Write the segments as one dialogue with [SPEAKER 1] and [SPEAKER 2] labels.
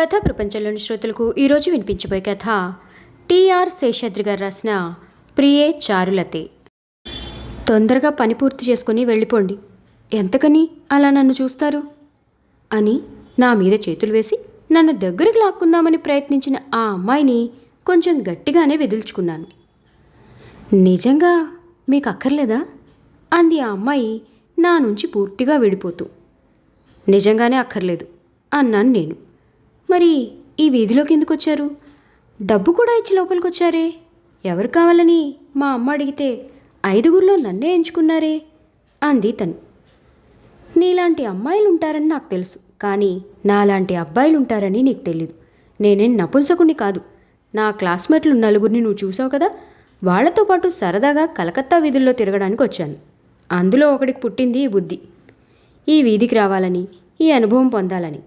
[SPEAKER 1] కథ ప్రపంచంలోని శ్రోతలకు ఈరోజు వినిపించబోయే కథ. టిఆర్ శేషాద్రి గారు రాసిన ప్రియే చారులతే. తొందరగా పని పూర్తి చేసుకుని వెళ్ళిపోండి. ఎంతకని అలా నన్ను చూస్తారు? అని నా మీద చేతులు వేసి నన్ను దగ్గరికి లాక్కుందామని ప్రయత్నించిన ఆ అమ్మాయిని కొంచెం గట్టిగానే వెదిల్చుకున్నాను. నిజంగా మీకు అక్కర్లేదా? అంది ఆ అమ్మాయి నా నుంచి పూర్తిగా విడిపోతూ. నిజంగానే అక్కర్లేదు అన్నాను నేను. మరి ఈ వీధిలోకి ఎందుకు వచ్చారు డబ్బు కూడా ఇచ్చి లోపలికి వచ్చారే ఎవరు కావాలని మా అమ్మ అడిగితే ఐదుగురిలో నన్నే ఎంచుకున్నారే అంది తను. నీలాంటి అమ్మాయిలు ఉంటారని నాకు తెలుసు కానీ నాలాంటి అబ్బాయిలు ఉంటారని నీకు తెలీదు. నేనేం నపుంసకుని కాదు. నా క్లాస్మేట్లు నలుగురిని నువ్వు చూసావు కదా? వాళ్ళతో పాటు సరదాగా కలకత్తా వీధుల్లో తిరగడానికి వచ్చాను. అందులో ఒకడికి పుట్టింది ఈ బుద్ధి. ఈ వీధికి రావాలని ఈ అనుభవం పొందాలని.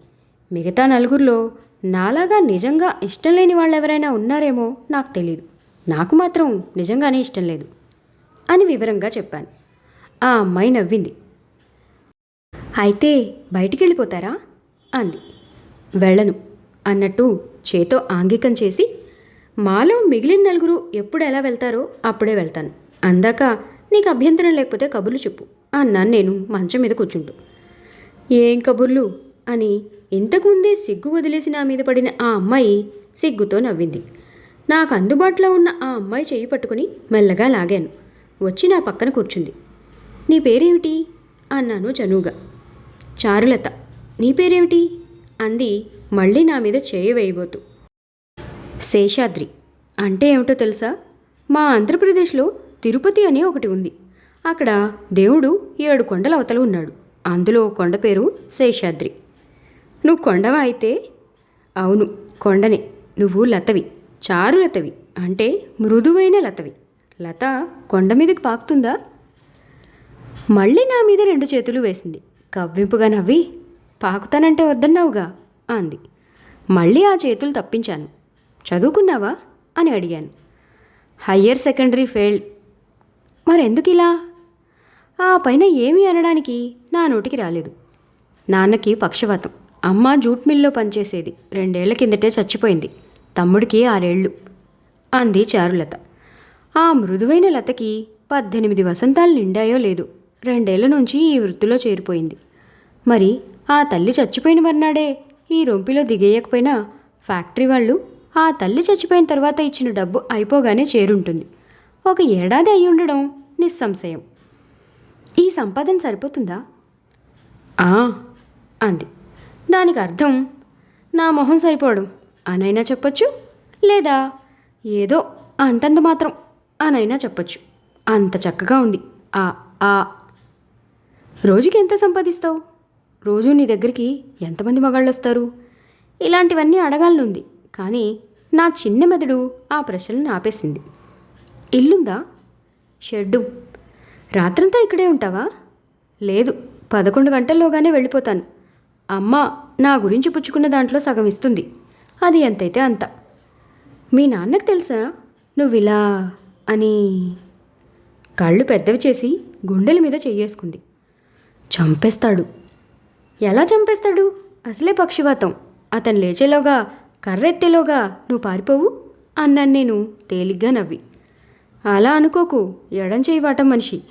[SPEAKER 1] మిగతా నలుగురిలో నాలాగా నిజంగా ఇష్టం లేని వాళ్ళు ఎవరైనా ఉన్నారేమో నాకు తెలియదు నాకు మాత్రం నిజంగానే ఇష్టం లేదు అని వివరంగా చెప్పాను. ఆ అమ్మాయి నవ్వింది. అయితే బయటికి వెళ్ళిపోతారా అంది. వెళ్ళను అన్నట్టు చేతో ఆంగికం చేసి మాలో మిగిలిన నలుగురు ఎప్పుడు ఎలా వెళ్తారో అప్పుడే వెళ్తాను. అందాక నీకు అభ్యంతరం లేకపోతే కబుర్లు చెప్పు అన్నాను నేను మంచం మీద కూర్చుంటూ. ఏం కబుర్లు? అని ఇంతకుముందే సిగ్గు వదిలేసి నా మీద పడిన ఆ అమ్మాయి సిగ్గుతో నవ్వింది. నాకు అందుబాటులో ఉన్న ఆ అమ్మాయి చేయి పట్టుకుని మెల్లగా లాగాను. వచ్చి నా పక్కన కూర్చుంది. నీ పేరేమిటి? అన్నాను చనువుగా. చారులత. నీ పేరేమిటి? అంది మళ్ళీ నా మీద చేయి వేయబోతూ. శేషాద్రి. అంటే ఏమిటో తెలుసా? మా ఆంధ్రప్రదేశ్లో తిరుపతి అనే ఒకటి ఉంది. అక్కడ దేవుడు ఏడు కొండల అవతల ఉన్నాడు. అందులో కొండ పేరు శేషాద్రి. నువ్వు కొండవా అయితే? అవును కొండనే. నువ్వు లతవి చారు లతవి అంటే మృదువైన లతవి. లత కొండ మీదకి పాకుతుందా? మళ్ళీ నా మీద రెండు చేతులు వేసింది. కవ్వింపుగా నవ్వి పాకుతానంటే వద్దన్నావుగా అంది. మళ్ళీ ఆ చేతులు తప్పించాను. చదువుకున్నావా? అని అడిగాను. హయ్యర్ సెకండరీ ఫెయిల్డ్ మరెందుకు ఇలా? ఆ పైన ఏమీ అనడానికి నా నోటికి రాలేదు. నాన్నకి పక్షవాతం. అమ్మ జూట్ మిల్లో పనిచేసేది. రెండేళ్ళ కిందటే చచ్చిపోయింది. తమ్ముడికి ఆరేళ్ళు అంది చారులత. ఆ మృదువైన లతకి పద్దెనిమిది వసంతాలు నిండాయో లేదు రెండేళ్ళ నుంచి ఈ వృత్తిలో చేరిపోయింది. మరి ఆ తల్లి చచ్చిపోయిన మర్నాడే ఈ రొంపిలో దిగేయకపోయినా ఫ్యాక్టరీ వాళ్ళు ఆ తల్లి చచ్చిపోయిన తర్వాత ఇచ్చిన డబ్బు అయిపోగానే చేరుంటుంది. ఒక ఏడాది అయి ఉండడం నిస్సంశయం. ఈ సంపాదన సరిపోతుందా? అంది. దానికి అర్థం. నా మొహం సరిపోవడం. అనైనా చెప్పొచ్చు. లేదా ఏదో అంతంత మాత్రం అనైనా చెప్పొచ్చు. అంత చక్కగా ఉంది. ఆ ఆ. రోజుకి ఎంత సంపాదిస్తావు? రోజు నీ దగ్గరికి ఎంతమంది మగాళ్ళు వస్తారు ఇలాంటివన్నీ అడగాలనుంది. కానీ నా చిన్న మెదడు ఆ ప్రశ్నలను ఆపేసింది. ఇల్లుందా? షెడ్డు. రాత్రంతా ఇక్కడే ఉంటావా? లేదు. పదకొండు గంటల్లోగానే వెళ్ళిపోతాను. అమ్మ నా గురించి పుచ్చుకున్న దాంట్లో సగం ఇస్తుంది. అది ఎంతైతే అంత. మీ నాన్నకు తెలుసా? నువ్వు ఇలా అని కళ్ళు పెద్దవి చేసి గుండెల మీద చెయ్యేసుకుంది. చంపేస్తాడు. ఎలా చంపేస్తాడు? అసలే పక్షివాతం. అతను లేచేలోగా కర్రెత్తేలోగా నువ్వు పారిపోవు అన్నాను నేను తేలిగ్గా నవ్వి. అలా అనుకోకు ఎడం చేయి వాటం మనిషి.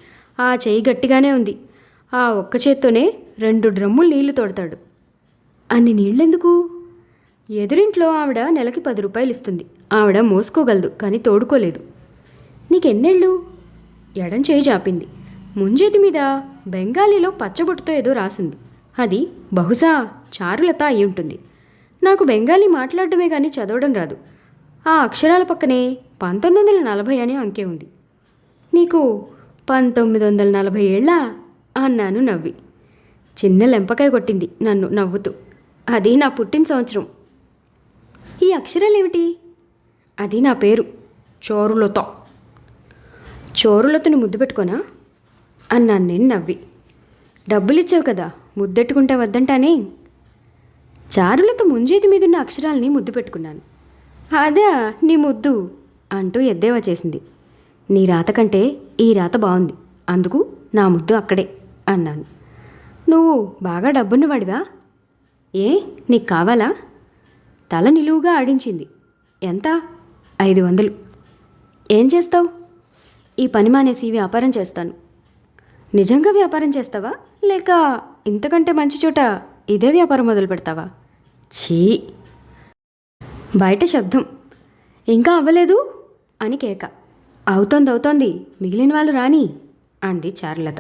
[SPEAKER 1] ఆ చేయి గట్టిగానే ఉంది. ఆ ఒక్క చేత్తోనే రెండు డ్రమ్ములు నీళ్ళు తోడతాడు. అన్ని నీళ్ళెందుకు? ఎదురింట్లో ఆవిడ నెలకి పది రూపాయలు ఇస్తుంది. ఆవిడ మోసుకోగలదు కానీ తోడుకోలేదు. నీకెన్నేళ్ళు? ఎడం చేయి జాపింది. ముంజేతి మీద బెంగాలీలో పచ్చబొట్టుతో ఏదో రాసింది. అది బహుశా చారులత అయి ఉంటుంది. నాకు బెంగాలీ మాట్లాడటమే కానీ చదవడం రాదు. ఆ అక్షరాల పక్కనే పంతొమ్మిది వందల నలభై అనే అంకే ఉంది. నీకు పంతొమ్మిది వందల నలభై ఏళ్ళ? అన్నాను నవ్వి. చిన్న లెంపకాయ కొట్టింది నన్ను నవ్వుతూ. అది నా పుట్టిన సంవత్సరం. ఈ అక్షరాలేమిటి? అది నా పేరు చోరులతో. చోరులతను ముద్దు పెట్టుకోనా? అన్నాను నేను నవ్వి. డబ్బులిచ్చావు కదా ముద్దెట్టుకుంటే వద్దంటానే. చారులతో ముంజేతి మీదున్న అక్షరాల్ని ముద్దు పెట్టుకున్నాను. అదే నీ ముద్దు అంటూ ఎద్దేవా చేసింది. నీ రాత కంటే ఈ రాత బాగుంది అందుకు నా ముద్దు అక్కడే అన్నాను. నువ్వు బాగా డబ్బున్న వాడివా ఏ నీకు కావాలా? తల నిలువుగా ఆడించింది. ఎంత? ఐదు వందలు. ఏం చేస్తావు? ఈ పని మానేసి వ్యాపారం చేస్తాను. నిజంగా వ్యాపారం చేస్తావా? లేక ఇంతకంటే మంచి చోట ఇదే వ్యాపారం మొదలు పెడతావా? ఛీ! బయట శబ్దం. ఇంకా అవ్వలేదు? అని కేక. అవుతోంది అవుతోంది. మిగిలిన వాళ్ళు రాని అంది చారులత.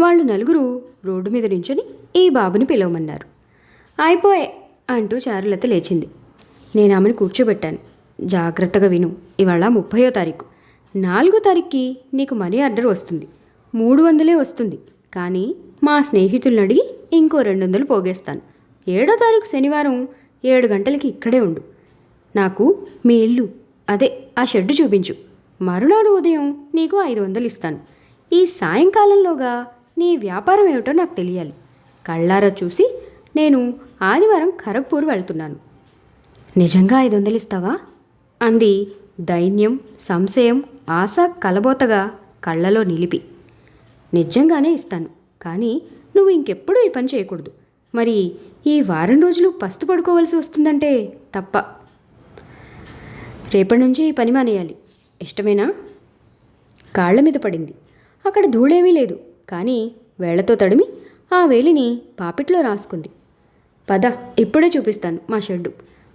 [SPEAKER 1] వాళ్ళు నలుగురు రోడ్డు మీద నించుని ఈ బాబుని పిలవమన్నారు. అయిపోయే అంటూ చారులత లేచింది. నేను ఆమెను కూర్చోబెట్టాను. జాగ్రత్తగా విను ఇవాళ ముప్పయో తారీఖు. నాలుగో తారీఖుకి నీకు మనీ ఆర్డర్ వస్తుంది. మూడు వందలే వస్తుంది. కానీ మా స్నేహితులను అడిగి ఇంకో రెండు వందలు పోగేస్తాను. ఏడో తారీఖు శనివారం ఏడు గంటలకి ఇక్కడే ఉండు. నాకు మీ ఇల్లు అదే ఆ షెడ్డు చూపించు. మరునాడు ఉదయం నీకు ఐదు వందలు ఇస్తాను. ఈ సాయంకాలంలోగా నీ వ్యాపారం ఏమిటో నాకు తెలియాలి. కళ్ళారా చూసి నేను ఆదివారం ఖరగ్పూర్ వెళ్తున్నాను. నిజంగా ఐదు వందలు ఇస్తావా? అంది దైన్యం సంశయం ఆశ కలబోతగా కళ్ళలో నిలిపి. నిజంగానే ఇస్తాను కానీ నువ్వు ఇంకెప్పుడూ ఈ పని చేయకూడదు. మరి ఈ వారం రోజులు పస్తు పడుకోవలసి వస్తుందంటే తప్ప. రేపటి నుంచి ఈ పని మానేయాలి ఇష్టమేనా? కాళ్ళ మీద పడింది. అక్కడ ధూళేమీ లేదు కానీ వేళ్ళతో తడిమి ఆ వేలిని పాపిట్లో రాసుకుంది. పద ఇప్పుడే చూపిస్తాను మా షెడ్డు.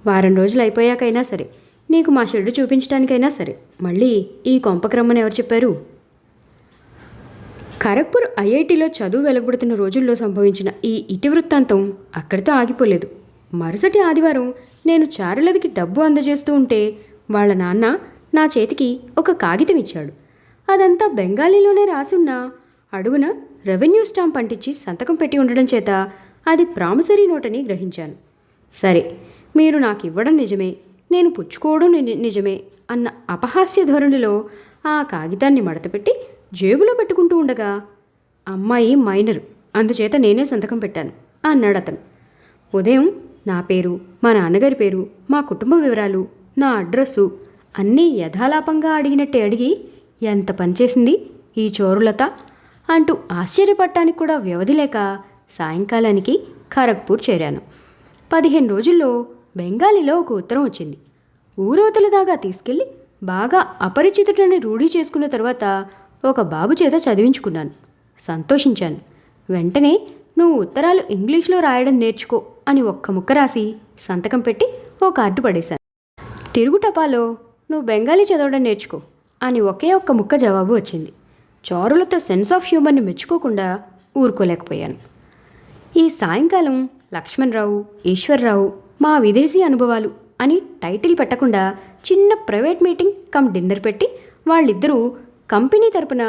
[SPEAKER 1] వారం రోజులు అయిపోయాకైనా సరే నీకు మా షెడ్డు చూపించడానికైనా సరే మళ్ళీ ఈ కొంపక్రమ్మని ఎవరు చెప్పారు? ఖరగ్పూర్ ఐఐటిలో చదువు వెలగబడుతున్న రోజుల్లో సంభవించిన ఈ ఇతివృత్తాంతం అక్కడితో ఆగిపోలేదు. మరుసటి ఆదివారం నేను చారులదికి డబ్బు అందజేస్తూ ఉంటే వాళ్ళ నాన్న నా చేతికి ఒక కాగితం ఇచ్చాడు. అదంతా బెంగాలీలోనే రాసున్న అడుగున రెవెన్యూ స్టాంప్ అంటించి సంతకం పెట్టి ఉండడం చేత అది ప్రామిసరీ నోటని గ్రహించాను. సరే మీరు నాకు ఇవ్వడం నిజమే నేను పుచ్చుకోవడం ని- నిజమే అన్న అపహాస్య ధోరణిలో ఆ కాగితాన్ని మడతపెట్టి జేబులో పెట్టుకుంటూ ఉండగా అమ్మాయి మైనర్ అందుచేత నేనే సంతకం పెట్టాను అన్నాడు అతను. ఉదయం నా పేరు మా నాన్నగారి పేరు మా కుటుంబ వివరాలు నా అడ్రస్సు అన్నీ యథాలాపంగా అడిగినట్టే అడిగి ఎంత పనిచేసింది ఈ చోరులత? అంటూ ఆశ్చర్యపడటానికి కూడా వ్యవధి లేక సాయంకాలానికి ఖరగ్పూర్ చేరాను. పదిహేను రోజుల్లో బెంగాలీలో ఒక ఉత్తరం వచ్చింది. ఊరవతల దాకా తీసుకెళ్ళి బాగా అపరిచితుడని రూఢీ చేసుకున్న తర్వాత ఒక బాబు చేత చదివించుకున్నాను. సంతోషించాను. వెంటనే నువ్వు ఉత్తరాలు ఇంగ్లీష్లో రాయడం నేర్చుకో అని ఒక్క ముక్క రాసి సంతకం పెట్టి ఓ కార్డు పడేశాను. తిరుగుటపాలో నువ్వు బెంగాలీ చదవడం నేర్చుకో అని ఒకే ఒక్క ముక్క జవాబు వచ్చింది. చోరులతో సెన్స్ ఆఫ్ హ్యూమర్ని మెచ్చుకోకుండా ఊరుకోలేకపోయాను. ఈ సాయంకాలం లక్ష్మణరావు ఈశ్వర్రావు మా విదేశీ అనుభవాలు అని టైటిల్ పెట్టకుండా చిన్న ప్రైవేట్ మీటింగ్ కమ్ డిన్నర్ పెట్టి వాళ్ళిద్దరూ కంపెనీ తరపున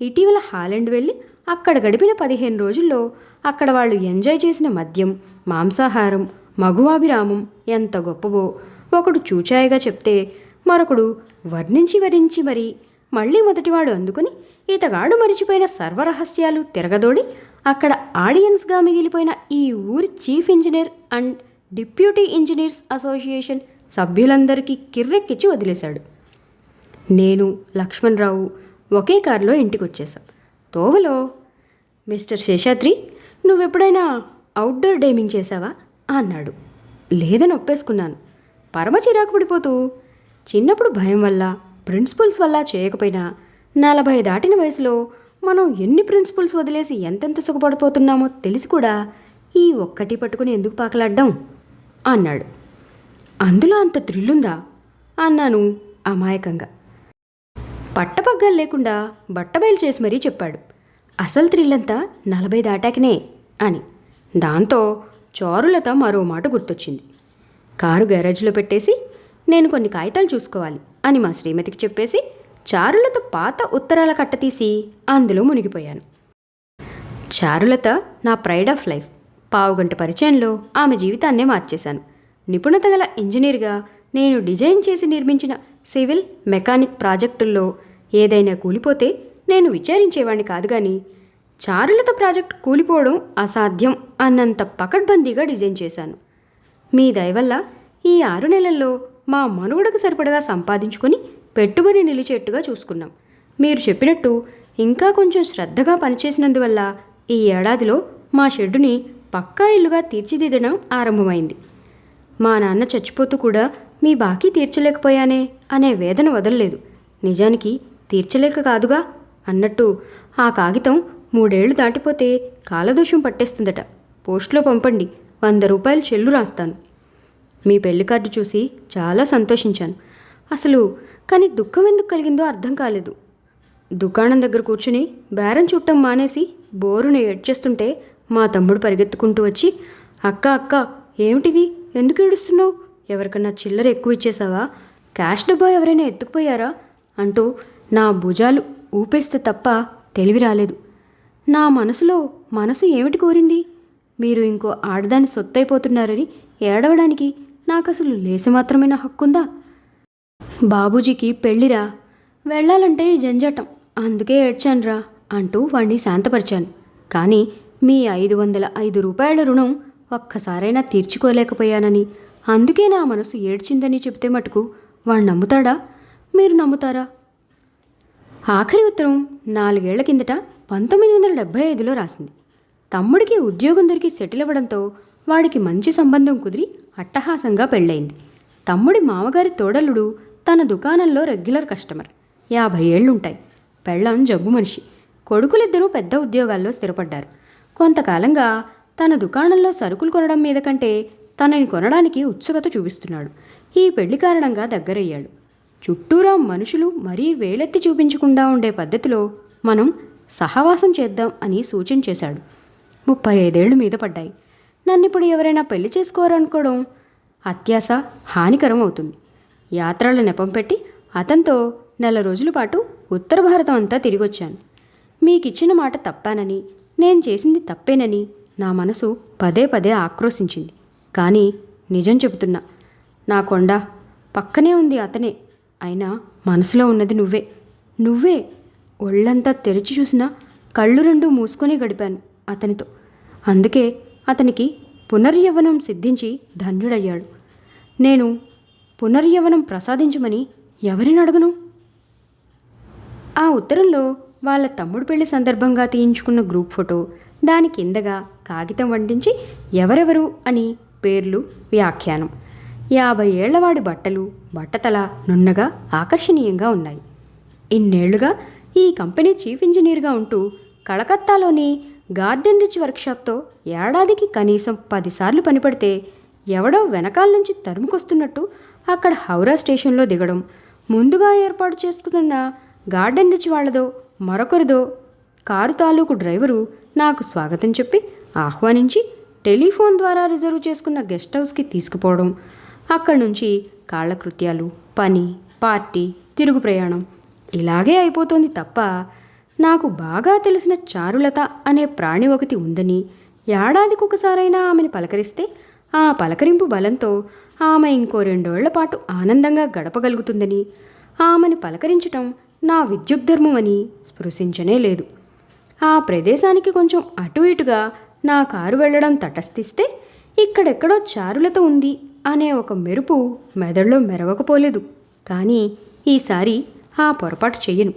[SPEAKER 1] ఇటీవల హాలెండ్ వెళ్ళి అక్కడ గడిపిన పదిహేను రోజుల్లో అక్కడ వాళ్ళు ఎంజాయ్ చేసిన మద్యం మాంసాహారం మగువాభిరామం ఎంత గొప్పవో ఒకడు చూచాయగా చెప్తే మరొకడు వర్ణించి వరించి మరి మళ్ళీ మొదటివాడు అందుకుని ఈతగాడు మరిచిపోయిన సర్వరహస్యాలు తిరగదోడి అక్కడ ఆడియన్స్గా మిగిలిపోయిన ఈ ఊరి chief engineer and deputy engineers association సభ్యులందరికీ కిర్రెక్కిచ్చి వదిలేశాడు. నేను లక్ష్మణరావు ఒకే కారులో ఇంటికి వచ్చేసాం తోవలో మిస్టర్ శేషాద్రి నువ్వెప్పుడైనా అవుట్డోర్ డేమింగ్ చేశావా? అన్నాడు. లేదని ఒప్పేసుకున్నాను పరమ చిరాకు పడిపోతూ చిన్నప్పుడు భయం వల్ల ప్రిన్సిపల్స్ వల్ల చేయకపోయినా నలభై దాటిన వయసులో మనం ఎన్ని ప్రిన్సిపల్స్ వదిలేసి ఎంతెంత సుఖపడిపోతున్నామో తెలిసి కూడా ఈ ఒక్కటి పట్టుకుని ఎందుకు పాకలాడ్డం? అన్నాడు. అందులో అంత థ్రిల్లుందా అన్నాను అమాయకంగా. పట్టపగ్గాలు లేకుండా బట్టబయలు చేసి మరీ చెప్పాడు. అసలు థ్రిల్లంతా నలభై దాటాకనే అని. దాంతో చోరులత మరో మాట గుర్తొచ్చింది. కారు గ్యారేజ్లో పెట్టేసి నేను కొన్ని కాగితాలు చూసుకోవాలి అని మా శ్రీమతికి చెప్పేసి చారులత పాత ఉత్తరాల కట్ట తీసి అందులో మునిగిపోయాను. చారులత నా ప్రైడ్ ఆఫ్ లైఫ్ పావుగంట పరిచయంలో ఆమె జీవితాన్నే మార్చేశాను. నిపుణత గల ఇంజనీర్గా నేను డిజైన్ చేసి నిర్మించిన సివిల్ మెకానిక్ ప్రాజెక్టుల్లో ఏదైనా కూలిపోతే నేను విచారించేవాడిని కాదు కానీ చారులత ప్రాజెక్ట్ కూలిపోవడం అసాధ్యం అన్నంత పకడ్బందీగా డిజైన్ చేశాను. మీ దయవల్ల ఈ ఆరు నెలల్లో మా మనుగడకు సరిపడగా సంపాదించుకొని పెట్టుబడి నిలిచేట్టుగా చూసుకున్నాం. మీరు చెప్పినట్టు ఇంకా కొంచెం శ్రద్ధగా పనిచేసినందువల్ల ఈ ఏడాదిలో మా షెడ్డుని పక్కా ఇల్లుగా తీర్చిదిద్దడం ఆరంభమైంది. మా నాన్న చచ్చిపోతూ కూడా మీ బాకీ తీర్చలేకపోయానే అనే వేదన వదలలేదు. నిజానికి తీర్చలేక కాదుగా అన్నట్టు ఆ కాగితం మూడేళ్ళు దాటిపోతే కాలదోషం పట్టేస్తుందట. పోస్ట్లో పంపండి వంద రూపాయలు చెల్లు రాస్తాను. మీ పెళ్ళి కార్డు చూసి చాలా సంతోషించాను. అసలు కానీ దుఃఖం ఎందుకు కలిగిందో అర్థం కాలేదు. దుకాణం దగ్గర కూర్చుని బేరం చుట్టం మానేసి బోరును ఏడ్చేస్తుంటే మా తమ్ముడు పరిగెత్తుకుంటూ వచ్చి అక్క అక్క ఏమిటిది? ఎందుకు ఏడుస్తున్నావు? ఎవరికన్నా చిల్లర ఎక్కువ ఇచ్చేసావా? క్యాష్ డబ్బా ఎవరైనా ఎత్తుకుపోయారా? అంటూ నా భుజాలు ఊపేస్తే తప్ప తెలివి రాలేదు. నా మనసులో మనసు ఏమిటి కోరింది? మీరు ఇంకో ఆడదాని సొత్తైపోతున్నారని ఏడవడానికి నాకు అసలు లేసి మాత్రమే హక్కుందా? బాబూజీకి పెళ్ళిరా. వెళ్ళాలంటే జంజటం. అందుకే ఏడ్చానురా అంటూ వాణ్ణి శాంతపరిచాను. కానీ మీ ఐదు వందల ఐదు రూపాయల రుణం ఒక్కసారైనా తీర్చుకోలేకపోయానని. అందుకే నా మనసు ఏడ్చిందని చెప్తే మటుకు వాడు నమ్ముతాడా? మీరు నమ్ముతారా? ఆఖరి ఉత్తరం నాలుగేళ్ళ కిందట పంతొమ్మిది వందల డెబ్భై ఐదులో రాసింది. తమ్ముడికి ఉద్యోగం దొరికి సెటిల్ అవ్వడంతో వాడికి మంచి సంబంధం కుదిరి అట్టహాసంగా పెళ్ళయింది. తమ్ముడి మామగారి తోడలుడు తన దుకాణంలో రెగ్యులర్ కస్టమర్. యాభై ఏళ్ళుంటాయి. పెళ్ళం జబ్బు మనిషి. కొడుకులిద్దరూ పెద్ద ఉద్యోగాల్లో స్థిరపడ్డారు. కొంతకాలంగా తన దుకాణంలో సరుకులు కొనడం మీద కంటే తనని కొనడానికి ఉత్సుకత చూపిస్తున్నాడు. ఈ పెళ్ళి కారణంగా దగ్గరయ్యాడు. చుట్టూరా మనుషులు మరీ వేలెత్తి చూపించకుండా ఉండే పద్ధతిలో మనం సహవాసం చేద్దాం అని సూచన చేశాడు. ముప్పై ఐదేళ్ళు మీద పడ్డాయి. నన్నిప్పుడు ఎవరైనా పెళ్ళి చేసుకోరనుకోవడం అత్యాశ హానికరం అవుతుంది. యాత్రల నెపం పెట్టి అతనితో నెల రోజుల పాటు ఉత్తర భారతం అంతా తిరిగొచ్చాను. మీకిచ్చిన మాట తప్పానని నేను చేసింది తప్పేనని నా మనసు పదే పదే ఆక్రోశించింది. కానీ నిజం చెబుతున్నా నా కొండ పక్కనే ఉంది అతనే. అయినా మనసులో ఉన్నది నువ్వే. నువ్వే ఒళ్ళంతా తెరిచి చూసినా కళ్ళు రెండు మూసుకొని గడిపాను అతనితో. అందుకే అతనికి పునర్యవనం సిద్ధించి ధన్యుడయ్యాడు. నేను పునర్యవనం ప్రసాదించమని ఎవరిని అడగను? ఆ ఉత్తరంలో వాళ్ళ తమ్ముడు పెళ్ళి సందర్భంగా తీయించుకున్న గ్రూప్ ఫోటో దాని కిందగా కాగితం వంటించి ఎవరెవరు అని పేర్లు వ్యాఖ్యానం. యాభై ఏళ్ళవాడి బట్టలు బట్టతల నున్నగా ఆకర్షణీయంగా ఉన్నాయి. ఇన్నేళ్ళుగా ఈ కంపెనీ చీఫ్ ఇంజనీర్గా ఉంటూ కలకత్తాలోని గార్డెన్ రిచ్ వర్క్షాప్తో ఏడాదికి కనీసం పదిసార్లు పనిపడితే ఎవడో వెనకాల నుంచి తరుముకొస్తున్నట్టు అక్కడ హౌరా స్టేషన్లో దిగడం. ముందుగా ఏర్పాటు చేసుకున్న గార్డెన్ రిచ్ వాళ్ళదో మరొకరిదో కారు తాలూకు డ్రైవరు నాకు స్వాగతం చెప్పి ఆహ్వానించి టెలిఫోన్ ద్వారా రిజర్వ్ చేసుకున్న గెస్ట్ హౌస్కి తీసుకుపోవడం. అక్కడి నుంచి కాళ్ళకృత్యాలు పని పార్టీ తిరుగు ప్రయాణం ఇలాగే అయిపోతుంది తప్ప నాకు బాగా తెలిసిన చారులత అనే ప్రాణి ఒకటి ఉందని ఏడాదికి ఒకసారైనా ఆమెను పలకరిస్తే ఆ పలకరింపు బలంతో ఆమె ఇంకో రెండేళ్ళ పాటు ఆనందంగా గడపగలుగుతుందని ఆమెను పలకరించటం నా విద్యుక్ధర్మమని స్పృశించనే లేదు. ఆ ప్రదేశానికి కొంచెం అటు ఇటుగా నా కారు వెళ్ళడం తటస్థిస్తే ఇక్కడెక్కడో చారులత ఉంది అనే ఒక మెరుపు మెదడులో మెరవకపోలేదు. కానీ ఈసారి ఆ పొరపాటు చెయ్యను.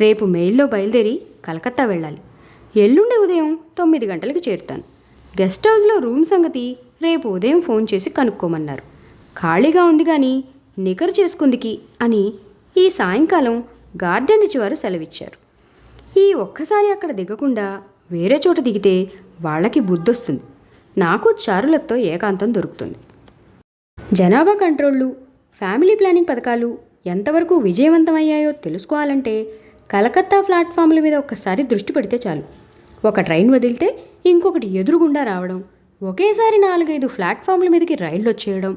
[SPEAKER 1] రేపు మెయిల్లో బయలుదేరి కలకత్తా వెళ్ళాలి. ఎల్లుండి ఉదయం తొమ్మిది గంటలకు చేరుతాను. గెస్ట్ హౌస్లో రూమ్ సంగతి రేపు ఉదయం ఫోన్ చేసి కనుక్కోమన్నారు. ఖాళీగా ఉంది కానీ నికరు చేసుకుందికి అని ఈ సాయంకాలం గార్డెన్ రిచ్ వారు సెలవిచ్చారు. ఈ ఒక్కసారి అక్కడ దిగకుండా వేరే చోట దిగితే వాళ్ళకి బుద్ధొస్తుంది. నాకు చారులతో ఏకాంతం దొరుకుతుంది. జనాభా కంట్రోళ్ళు ఫ్యామిలీ ప్లానింగ్ పథకాలు ఎంతవరకు విజయవంతమయ్యాయో తెలుసుకోవాలంటే కలకత్తా ప్లాట్ఫామ్ల మీద ఒక్కసారి దృష్టి పెడితే చాలు. ఒక ట్రైన్ వదిలితే ఇంకొకటి ఎదురుగుండా రావడం ఒకేసారి నాలుగైదు ప్లాట్ఫామ్ల మీదకి రైళ్ళు వచ్చేయడం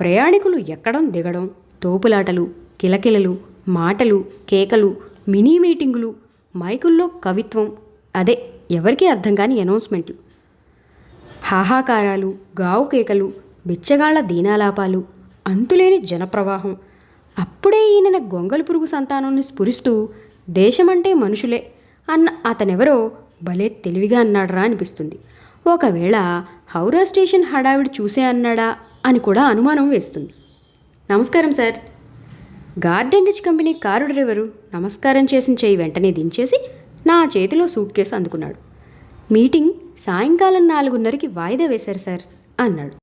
[SPEAKER 1] ప్రయాణికులు ఎక్కడం దిగడం తోపులాటలు కిలకిలలు మాటలు కేకలు మినీ మీటింగులు మైకుల్లో కవిత్వం అదే ఎవరికీ అర్థం కాని అనౌన్స్మెంట్లు. హాహాకారాలు గావు కేకలు బిచ్చగాళ్ళ దీనాలాపాలు అంతులేని జనప్రవాహం. అప్పుడే ఈయన గొంగలు పురుగు సంతానాన్ని స్ఫురిస్తూ దేశమంటే మనుషులే అన్న అతనెవరో భలే తెలివిగా అన్నాడరా అనిపిస్తుంది. ఒకవేళ హౌరా స్టేషన్ హడావిడి చూసే అన్నాడా అని కూడా అనుమానం వేస్తుంది. నమస్కారం sir. Garden rich company car driver నమస్కారం చేసిన చేయి వెంటనే దించేసి నా చేతిలో సూట్ కేసు అందుకున్నాడు. మీటింగ్ సాయంకాలం నాలుగున్నరకి వాయిదా వేశారు సార్ అన్నాడు.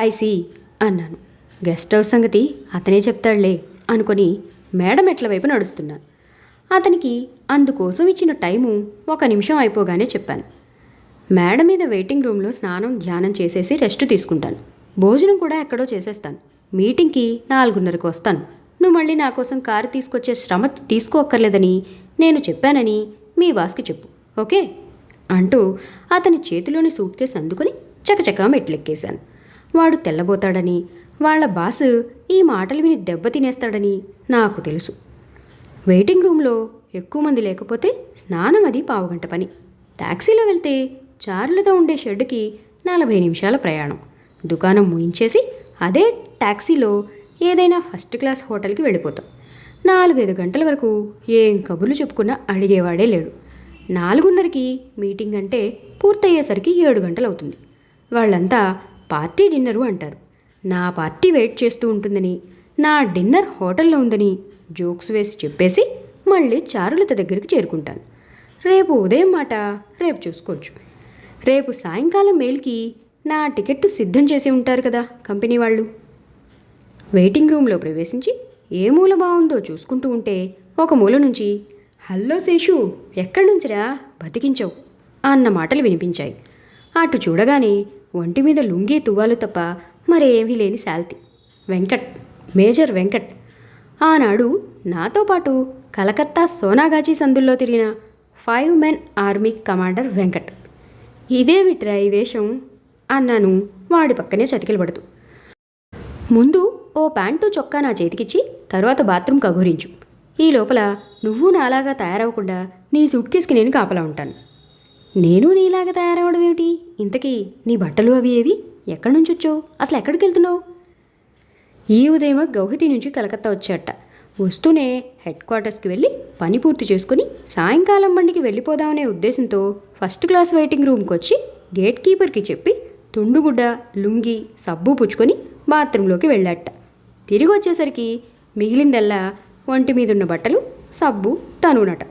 [SPEAKER 1] ఐసి అన్నాను. గెస్ట్ హౌస్ సంగతి అతనే చెప్తాడులే అనుకొని మేడ మెట్ల వైపు నడుస్తున్నాను అతనికి అందుకోసం ఇచ్చిన టైము ఒక నిమిషం అయిపోగానే చెప్పాను. మేడ మీద వెయిటింగ్ రూమ్లో స్నానం ధ్యానం చేసేసి రెస్ట్ తీసుకుంటాను. భోజనం కూడా ఎక్కడో చేసేస్తాను. మీటింగ్కి నాలుగున్నరకు వస్తాను. నువ్వు మళ్ళీ నా కోసం కారు తీసుకొచ్చే శ్రమ తీసుకోక్కర్లేదని నేను చెప్పానని మీ బాస్కి చెప్పు ఓకే? అంటూ అతని చేతిలోని సూట్ కేసు అందుకుని చకచకా మెట్లెక్కేశాను. వాడు తెల్లబోతాడని వాళ్ళ బాస్ ఈ మాటలు విని దెబ్బ తినేస్తాడని నాకు తెలుసు. వెయిటింగ్ రూమ్లో ఎక్కువ మంది లేకపోతే స్నానం అది పావుగంట పని. ట్యాక్సీలో వెళ్తే చారులతో ఉండే షెడ్డుకి నలభై నిమిషాల ప్రయాణం. దుకాణం ముయించేసి అదే టాక్సీలో ఏదైనా ఫస్ట్ క్లాస్ హోటల్కి వెళ్ళిపోతాం. నాలుగైదు గంటల వరకు ఏం కబుర్లు చెప్పుకున్నా అడిగేవాడే లేడు. నాలుగున్నరకి మీటింగ్ అంటే పూర్తయ్యేసరికి ఏడు గంటలు అవుతుంది వాళ్ళంతా పార్టీ డిన్నరు అంటారు. నా పార్టీ వెయిట్ చేస్తూ ఉంటుందని నా డిన్నర్ హోటల్లో ఉందని జోక్స్ వేసి చెప్పేసి మళ్ళీ చారులత దగ్గరికి చేరుకుంటాను. రేపు ఉదయం మాట రేపు చూసుకోవచ్చు. రేపు సాయంకాలం మెయిల్కి నా టికెట్టు సిద్ధం చేసి ఉంటారు కదా కంపెనీ వాళ్ళు. వెయిటింగ్ రూమ్లో ప్రవేశించి ఏ మూల బాగుందో చూసుకుంటూ ఉంటే ఒక మూల నుంచి హల్లో శేషు ఎక్కడి నుంచిరా? బతికించవు. అన్న మాటలు వినిపించాయి. అటు చూడగానే ఒంటి మీద లుంగీ తువ్వాలు తప్ప మరేమీ లేని శాల్తి. వెంకట్ మేజర్ వెంకట్. ఆనాడు నాతో పాటు కలకత్తా సోనాగాచి సందుల్లో తిరిగిన five men army commander Venkat. ఇదేమిట్రా ఈ వేషం అన్నాను. వాడి పక్కనే చతికిలు పడుతూ. ముందు ఓ ప్యాంటు చొక్కా నా చేతికిచ్చి తర్వాత బాత్రూమ్ కగురించు ఈ లోపల నువ్వు నాలాగా తయారవ్వకుండా నీ సూట్ కేసుకి నేను కాపలా ఉంటాను. నేను నీలాగా తయారవడం ఏమిటి? ఇంతకీ నీ బట్టలు అవి ఏవి? ఎక్కడి నుంచి వచ్చావు అసలు ఎక్కడికి వెళ్తున్నావు ఈ ఉదయం గౌహతి నుంచి కలకత్తా వచ్చాట వస్తూనే హెడ్ క్వార్టర్స్కి వెళ్ళి పని పూర్తి చేసుకుని సాయంకాలం బండికి వెళ్ళిపోదామనే ఉద్దేశంతో ఫస్ట్ క్లాస్ వెయిటింగ్ రూమ్కి వచ్చి గేట్ కీపర్కి చెప్పి తుండుగుడ్డ లుంగి సబ్బు పుచ్చుకొని బాత్రూంలోకి వెళ్ళాట. తిరిగి వచ్చేసరికి మిగిలిందల్లా ఒంటి మీదున్న బట్టలు సబ్బు తనునట.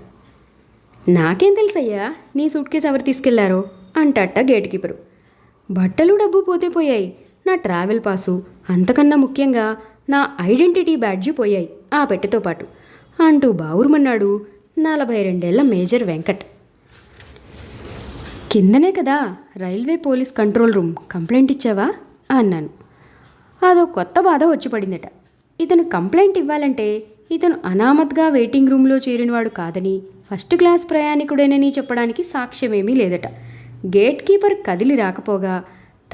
[SPEAKER 1] నాకేం తెలుసయ్యా నీ సూట్ కేసు ఎవరు తీసుకెళ్ళారో? అంటట గేట్ కీపరు బట్టలు డబ్బు పోతే పోయాయి. నా ట్రావెల్ పాసు. అంతకన్నా ముఖ్యంగా నా ఐడెంటిటీ బ్యాడ్జి పోయాయి. ఆ పెట్టెతో పాటు. అంటూ బావురుమన్నాడు నలభై రెండేళ్ళ మేజర్ వెంకట్. కిందనే కదా railway police control room complaint ఇచ్చావా? అన్నాను. అదో కొత్త బాధ వచ్చి పడిందట. ఇతను కంప్లైంట్ ఇవ్వాలంటే ఇతను అనామత్గా వెయిటింగ్ రూమ్లో చేరినవాడు కాదని ఫస్ట్ క్లాస్ ప్రయాణికుడేనని చెప్పడానికి సాక్ష్యమేమీ లేదట. గేట్ కీపర్ కదిలి రాకపోగా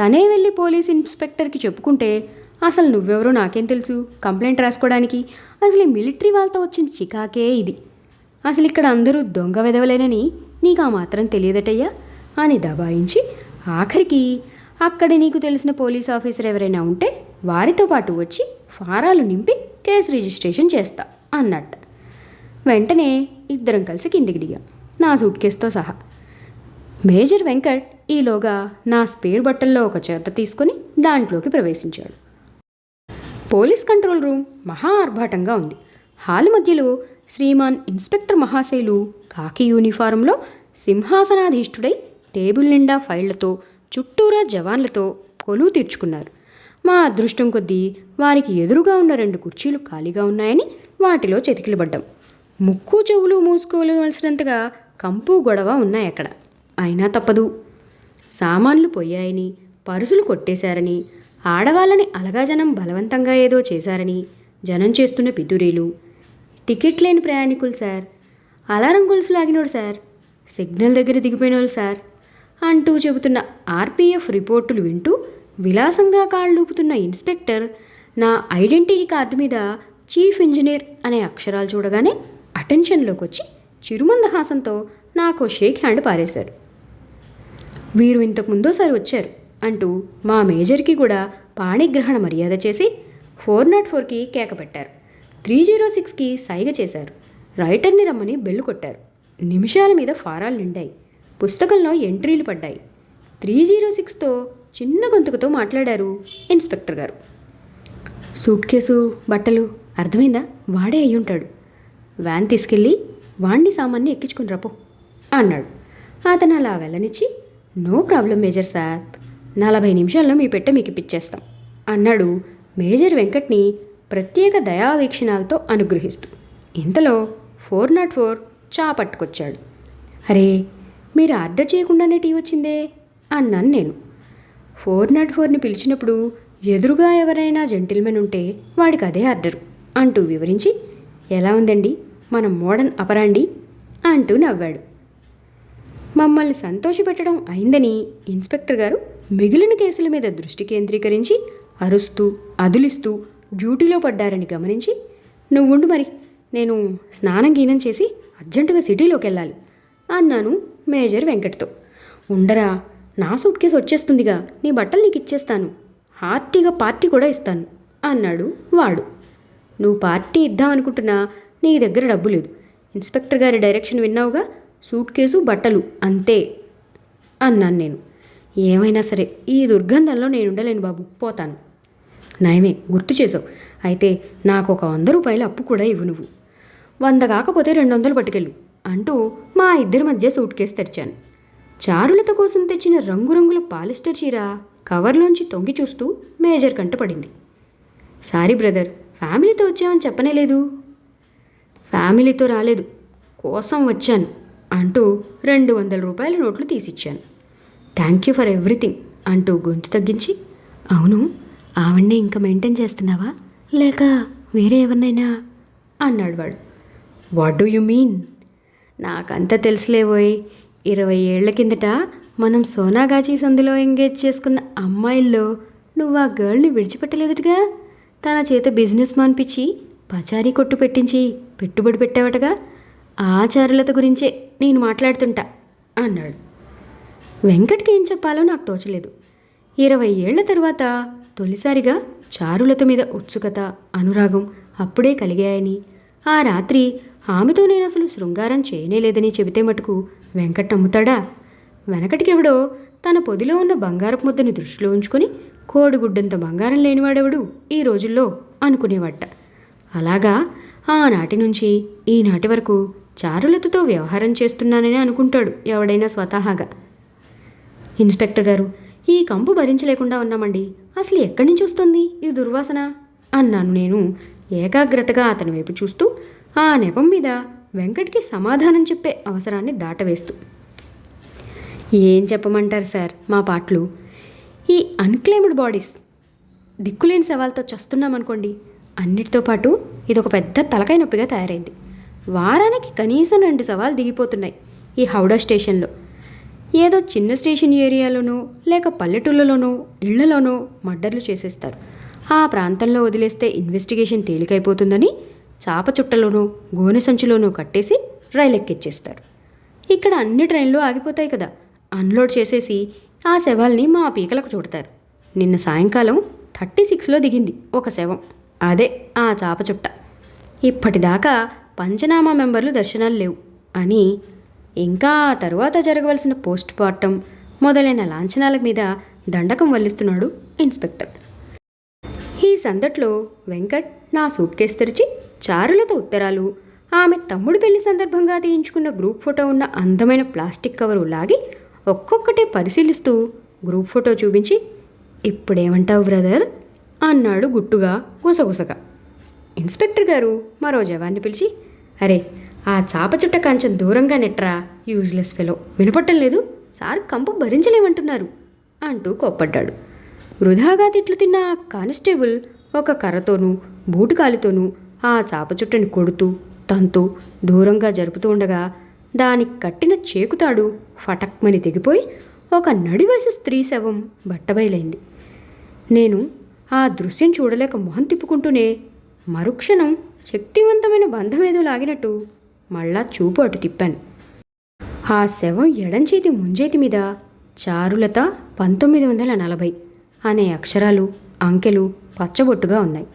[SPEAKER 1] తనే వెళ్ళి పోలీస్ ఇన్స్పెక్టర్కి చెప్పుకుంటే అసలు నువ్వెవరో నాకేం తెలుసు? కంప్లైంట్ రాసుకోవడానికి అసలు ఈ మిలిటరీ వాళ్ళతో వచ్చిన చికాకే ఇది. అసలు ఇక్కడ అందరూ దొంగ వెదవలేనని నీకు ఆ మాత్రం తెలియదటయ్యా? అని దబాయించి ఆఖరికి అక్కడ నీకు తెలిసిన పోలీస్ ఆఫీసర్ ఎవరైనా ఉంటే వారితో పాటు వచ్చి ఫారాలు నింపి కేసు రిజిస్ట్రేషన్ చేస్తా అన్నట్ట. వెంటనే ఇద్దరం కలిసి కిందికి దిగాం నా సూట్ కేసుతో సహా. మేజర్ వెంకట్ ఈలోగా నా స్పేర్ బట్టల్లో ఒక చేత తీసుకొని దాంట్లోకి ప్రవేశించాడు. పోలీస్ కంట్రోల్ రూమ్ మహా ఆర్భాటంగా ఉంది. హాల్ మధ్యలో శ్రీమాన్ ఇన్స్పెక్టర్ మహాశైలు కాకి యూనిఫారంలో సింహాసనాధీష్ఠుడై టేబుల్ నిండా ఫైళ్ళతో చుట్టూరా జవాన్లతో కొలువు తీర్చుకున్నారు. మా అదృష్టం కొద్దీ వారికి ఎదురుగా ఉన్న రెండు కుర్చీలు ఖాళీగా ఉన్నాయని వాటిలో చెతికిలు పడ్డాం ముక్కు చెవులు మూసుకోవలసినంతగా కంపు గొడవ ఉన్నాయి అక్కడ. అయినా తప్పదు. సామాన్లు పోయాయని పరుసులు కొట్టేశారని ఆడవాళ్ళని అలగా జనం బలవంతంగా ఏదో చేశారని జనం చేస్తున్న పితురీలు టికెట్ లేని ప్రయాణికులు సార్. అలారం గొలుసు లాగినోడు సార్. సిగ్నల్ దగ్గర దిగిపోయినోళ్ళు సార్. అంటూ చెబుతున్న ఆర్పీఎఫ్ రిపోర్టులు వింటూ విలాసంగా కాళ్ళూపుతున్న ఇన్స్పెక్టర్ నా ఐడెంటిటీ కార్డు మీద చీఫ్ ఇంజనీర్ అనే అక్షరాలు చూడగానే అటెన్షన్లోకి వచ్చి చిరుమందహాసంతో నాకు షేక్ హ్యాండ్ పారేశారు. వీరు ఇంతకు ముందోసారి వచ్చారు. అంటూ మా మేజర్కి కూడా పాణిగ్రహణ మర్యాద చేసి ఫోర్ నాట్ ఫోర్కి కేక పెట్టారు. త్రీ జీరో సిక్స్కి సైగ చేశారు. రైటర్ని రమ్మని బెల్లు కొట్టారు. నిమిషాల మీద ఫారాలు నిండాయి. పుస్తకంలో ఎంట్రీలు పడ్డాయి. త్రీ జీరో సిక్స్తో చిన్న గొంతుకుతో మాట్లాడారు ఇన్స్పెక్టర్ గారు. సూట్ కేసు బట్టలు అర్థమైందా? వాడే అయి ఉంటాడు. వ్యాన్ తీసుకెళ్ళి వాణ్ణి సామాన్ని ఎక్కించుకుని రాపో అన్నాడు. అతను అలా వెళ్ళనిచ్చి నో ప్రాబ్లం మేజర్ సార్ నలభై నిమిషాల్లో మీ పెట్టె మీకు ఇప్పించేస్తాం అన్నాడు మేజర్ వెంకట్ని ప్రత్యేక దయావీక్షణాలతో అనుగ్రహిస్తూ. ఇంతలో ఫోర్ నాట్ ఫోర్ చా పట్టుకొచ్చాడు. అరే మీరు ఆర్డర్ చేయకుండానే టీ వచ్చిందే? అన్నాను నేను. ఫోర్ నాట్ ఫోర్ని పిలిచినప్పుడు ఎదురుగా ఎవరైనా జెంటిల్మెన్ ఉంటే వాడికి అదే ఆర్డరు అంటూ వివరించి ఎలా ఉందండి? మన మోడర్న్ అపరాండి? అంటూ నవ్వాడు. మమ్మల్ని సంతోషపెట్టడం అయిందని ఇన్స్పెక్టర్ గారు మిగిలిన కేసుల మీద దృష్టి కేంద్రీకరించి అరుస్తూ అదులిస్తూ డ్యూటీలో పడ్డారని గమనించి నువ్వుండు మరి నేను స్నానం గీనం చేసి అర్జెంటుగా సిటీలోకి వెళ్ళాలి అన్నాను మేజర్ వెంకట్తో. ఉండరా నా సూట్ కేసు వచ్చేస్తుందిగా నీ బట్టలు నీకు ఇచ్చేస్తాను హార్టీగా పార్టీ కూడా ఇస్తాను అన్నాడు వాడు. నువ్వు పార్టీ ఇద్దామనుకుంటున్నా నీ దగ్గర డబ్బు లేదు. ఇన్స్పెక్టర్ గారి డైరెక్షన్ విన్నావుగా సూట్ కేసు బట్టలు అంతే అన్నాను నేను. ఏమైనా సరే ఈ దుర్గంధంలో నేను ఉండలేను బాబు పోతాను. నయమే గుర్తు చేసావు. అయితే నాకు ఒక వంద రూపాయల అప్పు కూడా ఇవ్వు నువ్వు. వంద కాకపోతే రెండు వందలు పట్టుకెళ్ళు అంటూ మా ఇద్దరి మధ్య సూట్ కేసు తెరిచాను. చారులత కోసం తెచ్చిన రంగురంగుల పాలిస్టర్ చీర కవర్లోంచి తొంగి చూస్తూ మేజర్ కంట పడింది. సారీ బ్రదర్ ఫ్యామిలీతో వచ్చామని చెప్పనే లేదు. ఫ్యామిలీతో రాలేదు కోసం వచ్చాను. అంటూ రెండు వందల రూపాయల నోట్లు తీసిచ్చాను. థ్యాంక్ యూ ఫర్ ఎవ్రీథింగ్ అంటూ గొంతు తగ్గించి అవును ఆవిడ్నే ఇంకా మెయింటైన్ చేస్తున్నావా? లేక వేరే ఎవరినైనా? అన్నాడు వాడు. What do you mean? నాకంతా తెలుసులేవోయ్ ఇరవై ఏళ్ళ కిందట మనం సోనాగాచి సందులో ఎంగేజ్ చేసుకున్న అమ్మాయిల్లో నువ్వు ఆ గర్ల్ని విడిచిపెట్టలేదుగా తన చేత బిజినెస్ మాన్పించి పచారీ కొట్టు పెట్టించి పెట్టుబడి పెట్టావటగా? ఆచారులత గురించే నేను మాట్లాడుతుంటా అన్నాడు. వెంకట్కి ఏం చెప్పాలో నాకు తోచలేదు. ఇరవై ఏళ్ళ తర్వాత తొలిసారిగా చారులత మీద ఉత్సుకత అనురాగం అప్పుడే కలిగాయని ఆ రాత్రి ఆమెతో నేను అసలు శృంగారం చేయనేలేదని చెబితే మటుకు వెంకట్ నమ్ముతాడా? వెనకటికెవడో తన పొదిలో ఉన్న బంగారపు ముద్దని దృష్టిలో ఉంచుకొని కోడిగుడ్డంత బంగారం లేనివాడెవడు ఈ రోజుల్లో అనుకునేవాట అలాగా ఆనాటి నుంచి ఈనాటి వరకు చారులతతో వ్యవహారం చేస్తున్నానని అనుకుంటాడు ఎవడైనా స్వతహాగా. ఇన్స్పెక్టర్ గారు ఈ కంపు భరించలేకుండా ఉన్నామండి. అసలు ఎక్కడి నుంచి వస్తుంది ఈ దుర్వాసన? అన్నాను నేను ఏకాగ్రతగా అతని వైపు చూస్తూ ఆ నెపం మీద వెంకట్కి సమాధానం చెప్పే అవసరాన్ని దాటవేస్తూ. ఏం చెప్పమంటారు సార్ మా పాటలు? ఈ అన్క్లెయిమ్డ్ బాడీస్ దిక్కులేని సవాల్తో చస్తున్నామనుకోండి అన్నిటితో పాటు ఇది ఒక పెద్ద తలకాయ నొప్పిగా తయారైంది. వారానికి కనీసం రెండు సవాలు దిగిపోతున్నాయి ఈ హౌడా స్టేషన్లో. ఏదో చిన్న స్టేషన్ ఏరియాలోనో లేక పల్లెటూళ్ళలోనో ఇళ్ళలోనో మర్డర్లు చేసేస్తారు. ఆ ప్రాంతంలో వదిలేస్తే ఇన్వెస్టిగేషన్ తేలికైపోతుందని చాప చుట్టలోనూ గోనె సంచిలోనూ కట్టేసి రైలు ఎక్కిచ్చేస్తారు ఇక్కడ అన్ని ట్రైన్లు ఆగిపోతాయి కదా. అన్లోడ్ చేసేసి ఆ శవాల్ని మా పీకలకు చూడతారు. నిన్న సాయంకాలం థర్టీ సిక్స్లో దిగింది ఒక శవం. అదే ఆ చాప చుట్ట. ఇప్పటిదాకా పంచనామా మెంబర్లు దర్శనాలు లేవు అని ఇంకా ఆ తరువాత జరగవలసిన పోస్ట్ మార్టం మొదలైన లాంఛనాల మీద దండకం వల్లిస్తున్నాడు ఇన్స్పెక్టర్. ఈ సందట్లో వెంకట్ నా సూట్ కేసు తెరిచి చారులతో ఉత్తరాలు. ఆమె తమ్ముడు పెళ్ళి సందర్భంగా తీయించుకున్న గ్రూప్ ఫోటో ఉన్న అందమైన ప్లాస్టిక్ కవరు లాగి ఒక్కొక్కటే పరిశీలిస్తూ గ్రూప్ ఫోటో చూపించి ఇప్పుడేమంటావు బ్రదర్? అన్నాడు గుట్టుగా గుసగుసగా. ఇన్స్పెక్టర్ గారు మరో జవాన్ని పిలిచి అరే ఆ చాప చుట్ట కంచెం దూరంగా నెట్రా యూజ్లెస్ ఫెలో వినపట్టం లేదు. సార్ కంపు భరించలేమంటున్నారు అంటూ కోప్పడ్డాడు. వృధాగా తిట్లు తిన్న ఆ కానిస్టేబుల్ ఒక కర్రతోనూ బూటుకాలితోనూ ఆ చాప చుట్టని కొడుతూ తంతూ దూరంగా జరుపుతూ ఉండగా దానికి కట్టిన చేకుతాడు ఫటక్మని తెగిపోయి ఒక నడివయసు స్త్రీ శవం బట్టబయలైంది. నేను ఆ దృశ్యం చూడలేక మొహం తిప్పుకుంటూనే మరుక్షణం శక్తివంతమైన బంధం ఏదో లాగినట్టు మళ్ళా చూపు అటు తిప్పాను. ఆ శవం ఎడంచేతి ముంజేతి మీద చారులత పంతొమ్మిది వందల నలభై అనే అక్షరాలు అంకెలు పచ్చబొట్టుగా ఉన్నాయి.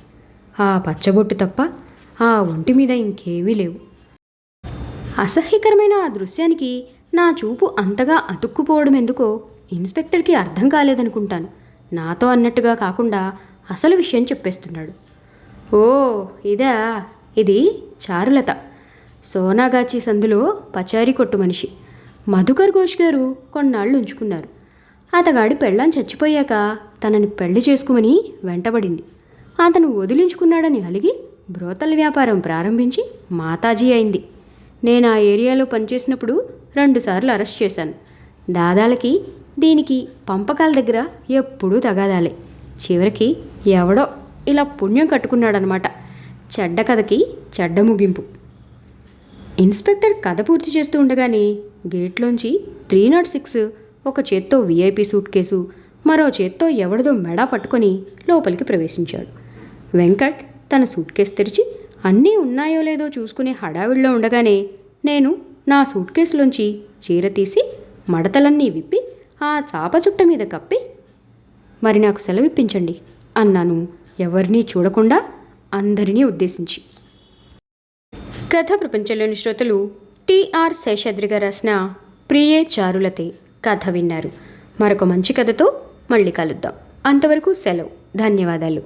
[SPEAKER 1] ఆ పచ్చబొట్టు తప్ప ఆ ఒంటి మీద ఇంకేమీ లేవు. అసహ్యకరమైన ఆ దృశ్యానికి నా చూపు అంతగా అతుక్కుపోవడం ఎందుకో ఇన్స్పెక్టర్కి అర్థం కాలేదనుకుంటాను. నాతో అన్నట్టుగా కాకుండా అసలు విషయం చెప్పేస్తున్నాడు. ఓ ఇదా? ఇది చారులత. సోనాగాచి సందులో పచారీ కొట్టు మనిషి. మధుకర్ ఘోష్ గారు కొన్నాళ్ళు ఉంచుకున్నారు. అతగాడి పెళ్ళాం చచ్చిపోయాక తనని పెళ్ళి చేసుకోమని వెంటబడింది. అతను వదిలించుకున్నాడని అలిగి బ్రోతల వ్యాపారం ప్రారంభించి మాతాజీ అయింది. నేను ఆ ఏరియాలో పనిచేసినప్పుడు రెండుసార్లు అరెస్ట్ చేశాను. దాదాలకి దీనికి పంపకాల దగ్గర ఎప్పుడూ తగాదాలే. చివరికి ఎవడో ఇలా పుణ్యం కట్టుకున్నాడనమాట. చెడ్డ కథకి చెడ్డ ముగింపు. ఇన్స్పెక్టర్ కథ పూర్తి చేస్తూ ఉండగానే గేట్లోంచి త్రీ నాట్ సిక్స్ ఒక చేత్తో వీఐపీ సూట్ కేసు మరో చేత్తో ఎవడిదో మెడ పట్టుకొని లోపలికి ప్రవేశించాడు. వెంకట్ తన సూట్ కేసు తెరిచి అన్నీ ఉన్నాయో లేదో చూసుకునే హడావిడిలో ఉండగానే నేను నా సూట్ కేసులోంచి చీర తీసి మడతలన్నీ విప్పి ఆ చాప చుట్ట మీద కప్పి మరి నాకు సెలవిప్పించండి అన్నాను. ఎవరినీ చూడకుండా అందరినీ ఉద్దేశించి. కథ ప్రపంచంలోని శ్రోతలు టిఆర్ శేషాద్రి గారు రాసిన ప్రియే చారులతే కథ విన్నారు. మరొక మంచి కథతో మళ్ళీ కలుద్దాం. అంతవరకు సెలవు. ధన్యవాదాలు.